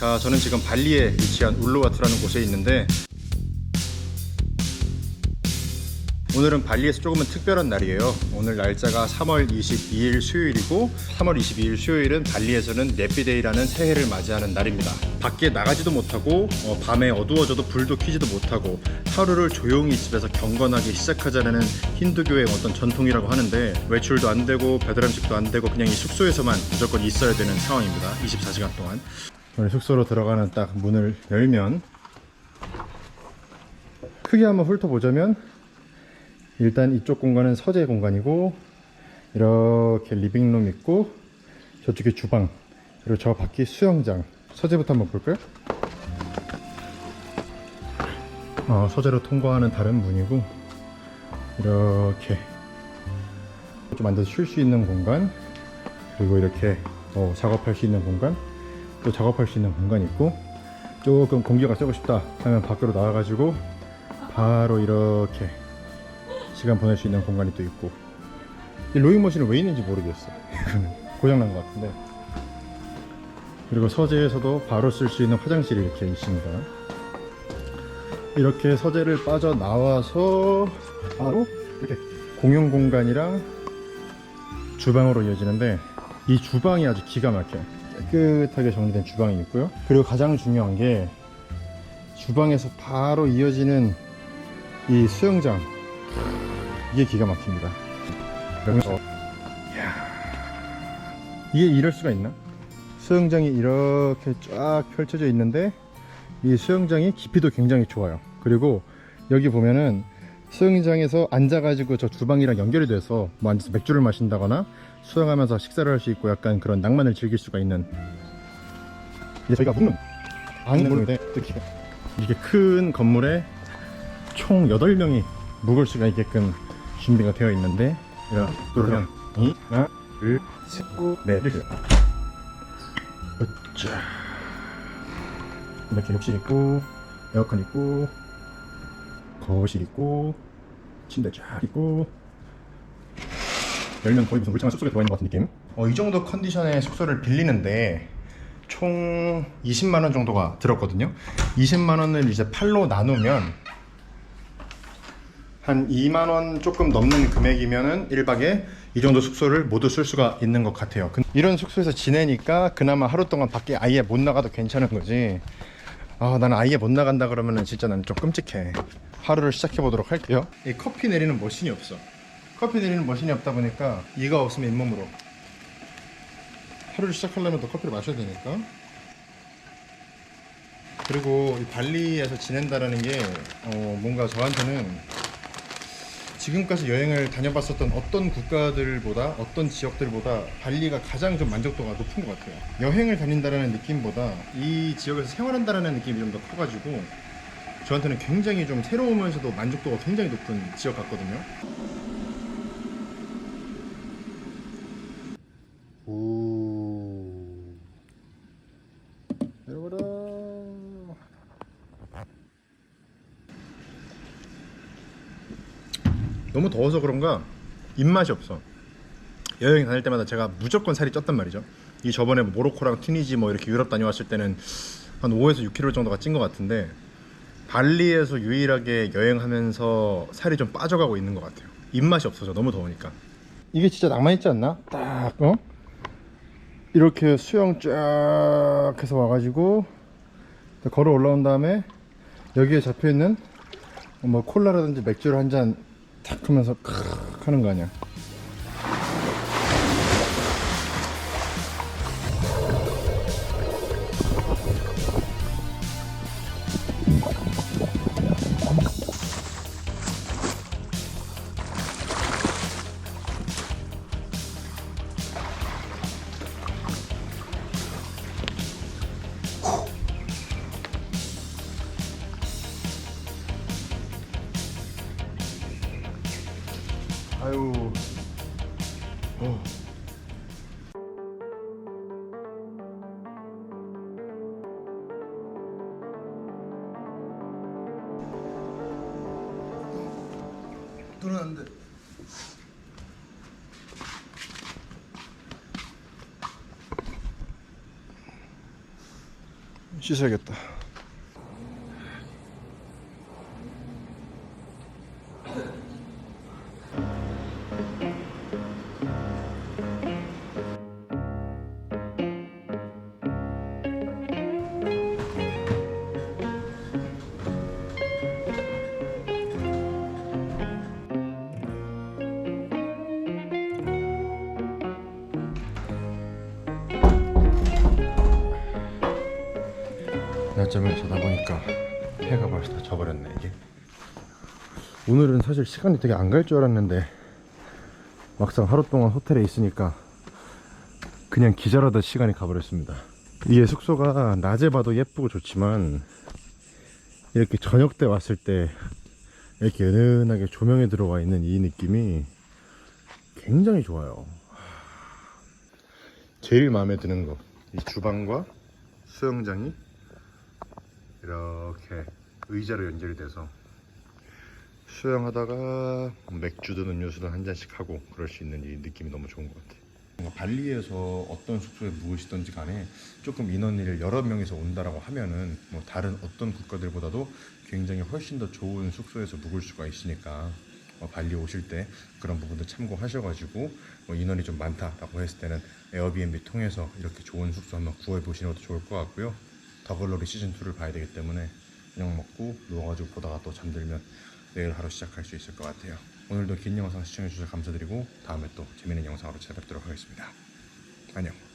자, 저는 지금 발리에 위치한 울루와투라는 곳에 있는데 오늘은 발리에서 조금은 특별한 날이에요. 오늘 날짜가 3월 22일 수요일이고 3월 22일 수요일은 발리에서는 네피데이라는 새해를 맞이하는 날입니다. 밖에 나가지도 못하고 어, 밤에 어두워져도 불도 켜지도 못하고 하루를 조용히 집에서 경건하게 시작하자는 힌두교의 어떤 전통이라고 하는데 외출도 안 되고 배달 음식도 안 되고 그냥 이 숙소에서만 무조건 있어야 되는 상황입니다. 24시간 동안. 우리 숙소로 들어가는 딱 문을 열면 크게 한번 훑어보자면 일단 이쪽 공간은 서재 공간이고 이렇게 리빙룸 있고 저쪽에 주방 그리고 저 밖이 수영장 서재부터 한번 볼까요? 어, 서재로 통과하는 다른 문이고 이렇게 좀 앉아서 쉴 수 있는 공간 그리고 이렇게 어, 작업할 수 있는 공간 또 작업할 수 있는 공간이 있고 조금 공기가 쐬고 싶다 하면 밖으로 나와가지고 바로 이렇게 시간 보낼 수 있는 공간이 또 있고. 이 로잉 머신은 왜 있는지 모르겠어. 고장난 것 같은데. 그리고 서재에서도 바로 쓸 수 있는 화장실이 이렇게 있습니다. 이렇게 서재를 빠져나와서 바로 이렇게 공용 공간이랑 주방으로 이어지는데 이 주방이 아주 기가 막혀요 깨끗하게 정리된 주방이 있고요 그리고 가장 중요한 게 주방에서 바로 이어지는 이 수영장 이게 기가 막힙니다. 이야, 이게 이럴 수가 있나? 수영장이 이렇게 쫙 펼쳐져 있는데 이 수영장이 깊이도 굉장히 좋아요. 그리고 여기 보면은 수영장에서 앉아가지고 저 주방이랑 연결이 돼서 뭐 앉아서 맥주를 마신다거나 수영하면서 식사를 할 수 있고 약간 그런 낭만을 즐길 수가 있는. 이제 저희가 묵는 방인데 이렇게 큰 건물에 총 8명이 묵을 수가 있게끔 준비가 되어 있는데 이렇게 그러면 이 하나 둘 셋넷. 이렇게. 으쌰. 이렇게 욕실 있고 에어컨 있고 거실 있고 침대 쫙 있고 열면 거의 무슨 물창한 숲속에 들어있는 것 같은 느낌 어, 이 정도 컨디션의 숙소를 빌리는데 총 20만 원 정도가 들었거든요 20만 원을 이제 팔로 나누면 한 2만 원 조금 넘는 금액이면은 1박에 이 정도 숙소를 모두 쓸 수가 있는 것 같아요. 근- 이런 숙소에서 지내니까 그나마 하루 동안 밖에 아예 못 나가도 괜찮은 거지. 아, 나는 아예 못 나간다 그러면은 진짜 난좀 끔찍해. 하루를 시작해 보도록 할게요. 이 커피 내리는 머신이 없어. 커피 내리는 머신이 없다 보니까 이가 없으면 잇몸으로. 하루를 시작하려면 또 커피를 마셔야 되니까. 그리고 이 발리에서 지낸다라는 게 어, 뭔가 저한테는 지금까지 여행을 다녀봤었던 어떤 국가들보다 어떤 지역들보다 발리가 가장 좀 만족도가 높은 것 같아요. 여행을 다닌다라는 느낌보다 이 지역에서 생활한다라는 느낌이 좀 더 커가지고 저한테는 굉장히 좀 새로우면서도 만족도가 굉장히 높은 지역 같거든요. 오. 내려가라. 너무 더워서 그런가 입맛이 없어. 여행 다닐 때마다 제가 무조건 살이 쪘단 말이죠. 이 저번에 뭐 모로코랑 튀니지 뭐 이렇게 유럽 다녀왔을 때는 한 5에서 6kg 정도가 찐 것 같은데 발리에서 유일하게 여행하면서 살이 좀 빠져가고 있는 것 같아요. 입맛이 없어서 너무 더우니까. 이게 진짜 낭만 있지 않나? 딱 어? 이렇게 수영 쫙 해서 와가지고 걸어 올라온 다음에 여기에 잡혀 있는 뭐 콜라라든지 맥주를 한잔 탁 하면서 크 하는 거 아니야. 아 뚫었는데. 씻어야겠다. 낮잠을 자다 보니까 해가 벌써 다 져버렸네 이게. 오늘은 사실 시간이 되게 안 갈 줄 알았는데 막상 하루 동안 호텔에 있으니까 그냥 기절하다 시간이 가버렸습니다. 이게 숙소가 낮에 봐도 예쁘고 좋지만 이렇게 저녁 때 왔을 때 이렇게 은은하게 조명이 들어와 있는 이 느낌이 굉장히 좋아요. 제일 마음에 드는 거 이 주방과 수영장이 이렇게 의자로 연결이 돼서 수영하다가 맥주든 음료수든 한 잔씩 하고 그럴 수 있는 이 느낌이 너무 좋은 것 같아요. 발리에서 어떤 숙소에 묵으시던지 간에 조금 인원을 여러 명이서 온다라고 하면은 뭐 다른 어떤 국가들보다도 굉장히 훨씬 더 좋은 숙소에서 묵을 수가 있으니까 어, 발리 오실 때 그런 부분도 참고하셔가지고 뭐 인원이 좀 많다라고 했을 때는 에어비앤비 통해서 이렇게 좋은 숙소 한번 구해 보시는 것도 좋을 것 같고요. 더글로리 시즌 2를 봐야 되기 때문에 그냥 먹고 누워가지고 보다가 또 잠들면 내일 하루 시작할 수 있을 것 같아요. 오늘도 긴 영상 시청해주셔서 감사드리고 다음에 또 재밌는 영상으로 찾아뵙도록 하겠습니다. 안녕.